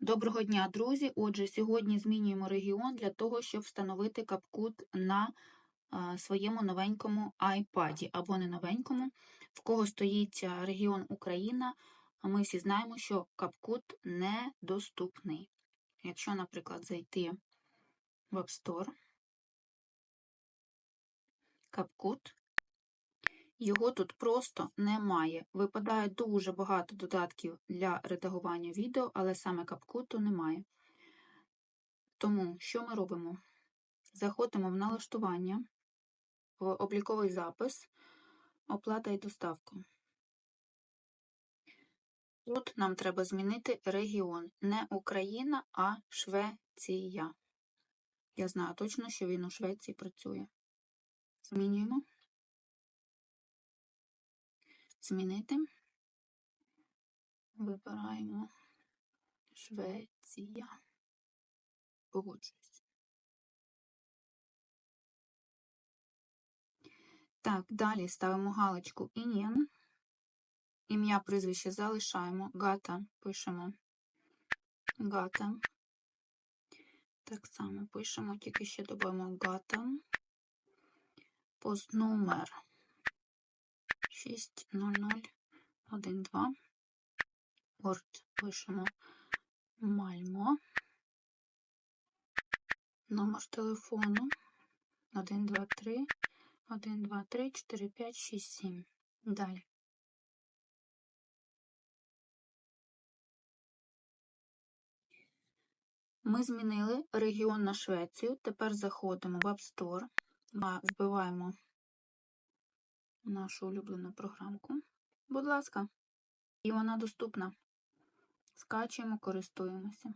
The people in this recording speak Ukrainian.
Доброго дня, друзі! Отже, сьогодні змінюємо регіон для того, щоб встановити капкут на а, своєму новенькому iPad або не новенькому. В кого стоїть регіон Україна, ми всі знаємо, що капкут недоступний. Якщо, наприклад, зайти в App Store, капкут, його тут просто немає. Випадає дуже багато додатків для редагування відео, але саме капкуту немає. Тому що ми робимо? Заходимо в налаштування, в обліковий запис, оплата і доставка. Тут нам треба змінити регіон. Не Україна, а Швеція. Я знаю точно, що він у Швеції працює. Змінюємо. Змінити. Вибираємо Швеція. Погоджуюсь. Так, далі ставимо галочку «Інін». Ім'я, прізвище залишаємо. Гата пишемо. Гата. Так само пишемо, тільки ще додаємо гата. Постнумер 60012. Порт пишемо Мальмо. Номер телефону 123 123 45 67. Далі. Ми змінили регіон на Швецію. Тепер заходимо в App Store, вбиваємо нашу улюблену програмку. Будь ласка, і вона доступна. Скачуємо, користуємося.